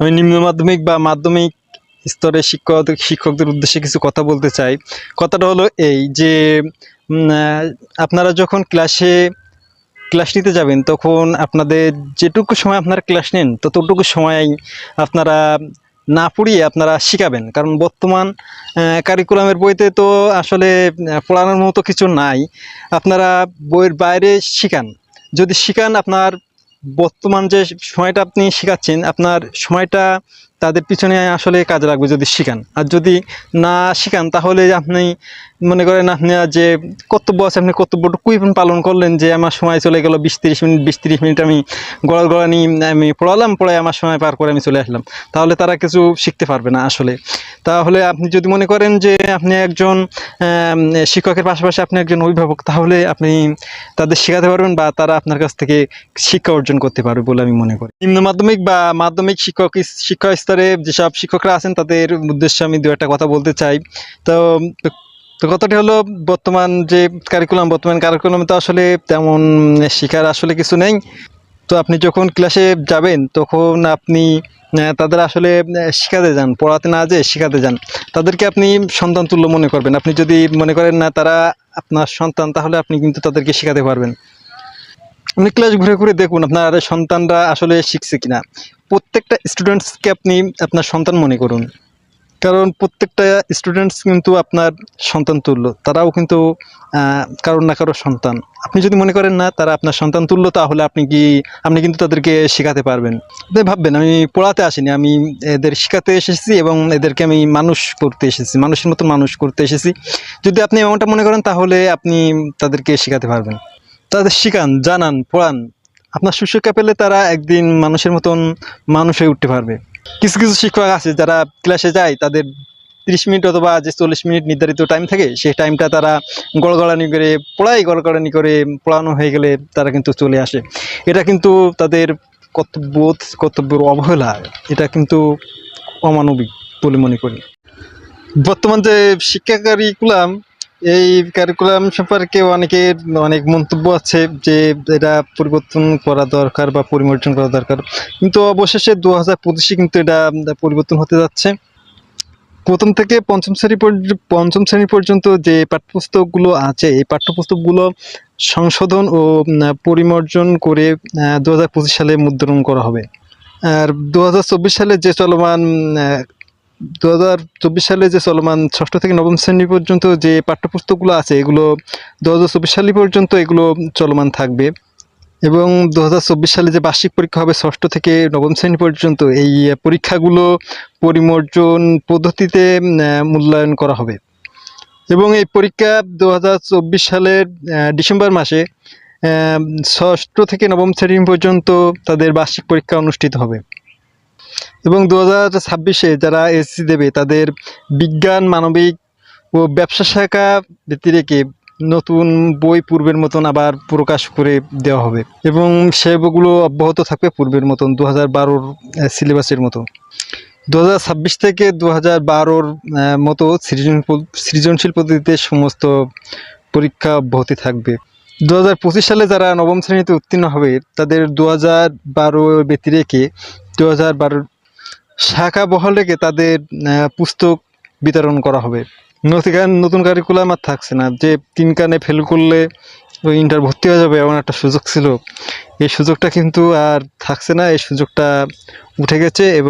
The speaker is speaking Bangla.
আমি নিম্ন মাধ্যমিক বা মাধ্যমিক স্তরের শিক্ষক, শিক্ষকদের উদ্দেশ্যে কিছু কথা বলতে চাই। কথাটা হলো এই যে আপনারা যখন ক্লাসে ক্লাস নিতে যাবেন, তখন আপনাদের যেটুকু সময় আপনারা ক্লাস নেন, ততটুকু সময় আপনারা না পড়িয়ে আপনারা শিখাবেন। কারণ বর্তমান কারিকুলামের বইতে তো আসলে পড়ানোর মতো কিছু নাই। আপনারা বইয়ের বাইরে শিখান। যদি শিখান আপনার বর্তমান যে সময়টা আপনি শেখাচ্ছেন, আপনার সময়টা তাদের পিছনে আসলে কাজে লাগবে যদি শেখান। আর যদি না শেখান, তাহলে আপনি মনে করেন আপনি যে কর্তব্য আছে, আপনি কর্তব্যটুকুই পালন করলেন যে আমার সময় চলে গেল, বিশ তিরিশ মিনিট, বিশ তিরিশ মিনিট আমি গড়া নিয়ে আমি পড়ালাম পড়াই আমার সময় পার করে আমি চলে আসলাম। তাহলে তারা কিছু শিখতে পারবে না আসলে। তাহলে আপনি যদি মনে করেন যে আপনি একজন শিক্ষকের পাশাপাশি আপনি একজন অভিভাবক, তাহলে আপনি তাদের শেখাতে পারবেন বা তারা আপনার কাছ থেকে শিক্ষা অর্জন করতে পারবে বলে আমি মনে করি। নিম্ন মাধ্যমিক বা মাধ্যমিক শিক্ষক শিক্ষা স্তরে যেসব শিক্ষকরা আছেন, তাদের উদ্দেশ্যে আমি দু একটা কথা বলতে চাই। তো তো কথাটি হলো, বর্তমান যে কারিকুলাম বর্তমান কারিকুলামে তো আসলে তেমন শেখার আসলে কিছু নেই। তো আপনি যখন ক্লাসে যাবেন, তখন আপনি তাদের আসলে শেখাতে যান, পড়াতে না যে শেখাতে যান। তাদেরকে আপনি সন্তান তুল্য মনে করবেন। আপনি যদি মনে করেন, না, তারা আপনার সন্তান তাহলে আপনি কিন্তু তাদেরকে শেখাতে পারবেন। আপনি ক্লাস ঘুরে ঘুরে দেখুন, আপনার সন্তানরা আসলে শিখছে কিনা। প্রত্যেকটা স্টুডেন্টসকে আপনি আপনার সন্তান মনে করুন। কারণ প্রত্যেকটা স্টুডেন্টস কিন্তু আপনার সন্তান তুল্য। তারাও কিন্তু কারোর না কারোর সন্তান। আপনি যদি মনে করেন না, তারা আপনার সন্তান তুল্য, তাহলে আপনি কি, আপনি কিন্তু তাদেরকে শেখাতে পারবেন। আপনি ভাববেন, আমি পড়াতে আসিনি, আমি এদের শেখাতে এসেছি এবং এদেরকে আমি মানুষ করতে এসেছি, মানুষের মতো মানুষ করতে এসেছি। যদি আপনি এমনটা মনে করেন, তাহলে আপনি তাদেরকে শেখাতে পারবেন। তাদের শিখান, জানান, পড়ান। আপনার সুশিক্ষা পেলে তারা একদিন মানুষের মতন মানুষ হয়ে উঠতে পারবে। কিছু কিছু শিক্ষক আছে যারা ক্লাসে যায়, তাদের তিরিশ মিনিট অথবা যে চল্লিশ মিনিট নির্ধারিত টাইম থাকে, সেই টাইমটা তারা গড়গড়ানি করে পড়াই গড়গড়ানি করে পড়ানো হয়ে গেলে তারা কিন্তু চলে আসে। এটা কিন্তু তাদের কর্তব্যবোধ, কর্তব্যের অবহেলা, এটা কিন্তু অমানবিক বলে মনে করি। বর্তমান যে শিক্ষা কারিকুলাম এই কারিকুলাম সম্পর্কে অনেকের অনেক মন্তব্য আছে যে এটা পরিবর্তন করা দরকার বা পরিমার্জন করা দরকার। কিন্তু অবশেষে দু হাজার পঁচিশে কিন্তু এটা পরিবর্তন হতে যাচ্ছে। প্রথম থেকে পঞ্চম শ্রেণি পঞ্চম শ্রেণি পর্যন্ত যে পাঠ্যপুস্তকগুলো আছে, এই পাঠ্যপুস্তকগুলো সংশোধন ও পরিমার্জন করে দু হাজার পঁচিশ সালে মুদ্রণ করা হবে। আর দু হাজার চব্বিশ সালে যে চলমান দু হাজার চব্বিশ সালে যে চলমান ষষ্ঠ থেকে নবম শ্রেণি পর্যন্ত যে পাঠ্যপুস্তকগুলো আছে, এগুলো দু হাজার চব্বিশ সাল পর্যন্ত এগুলো চলমান থাকবে। এবং দু হাজার চব্বিশ সালে যে বার্ষিক পরীক্ষা হবে ষষ্ঠ থেকে নবম শ্রেণি পর্যন্ত, এই পরীক্ষাগুলো পরিমার্জন পদ্ধতিতে মূল্যায়ন করা হবে। এবং এই পরীক্ষা দু হাজার চব্বিশ সালের ডিসেম্বর মাসে ষষ্ঠ থেকে নবম শ্রেণি পর্যন্ত তাদের বার্ষিক পরীক্ষা অনুষ্ঠিত হবে। এবং দু হাজার ছাব্বিশে যারা এসসি দেবে, তাদের বিজ্ঞান, মানবিক ও ব্যবসা শাখা ব্যতি রেখে নতুন বই পূর্বের মতন আবার প্রকাশ করে দেওয়া হবে। এবং সে বইগুলো অব্যাহত থাকবে পূর্বের মতন দু হাজার বারোর সিলেবাসের মতো। দু হাজার ছাব্বিশ থেকে দু হাজার বারোর মতো সৃজন সৃজনশীল পদ্ধতিতে সমস্ত পরীক্ষা অব্যাহতি থাকবে। দু হাজার পঁচিশ সালে যারা নবম শ্রেণীতে উত্তীর্ণ হবে, তাদের দু হাজার বারো ব্যতি রেখে দু হাজার শাখা বহাল রেখে তাদের পুস্তক বিতরণ করা হবে। নতুন নতুন কারিকুলাম আর থাকছে না। যে তিন কানে ফেল করলে ওই ইন্টার ভর্তি হয়ে যাবে এমন একটা সুযোগ ছিল। এই সুযোগটা কিন্তু আর থাকছে না। এই সুযোগটা উঠে গেছে এবং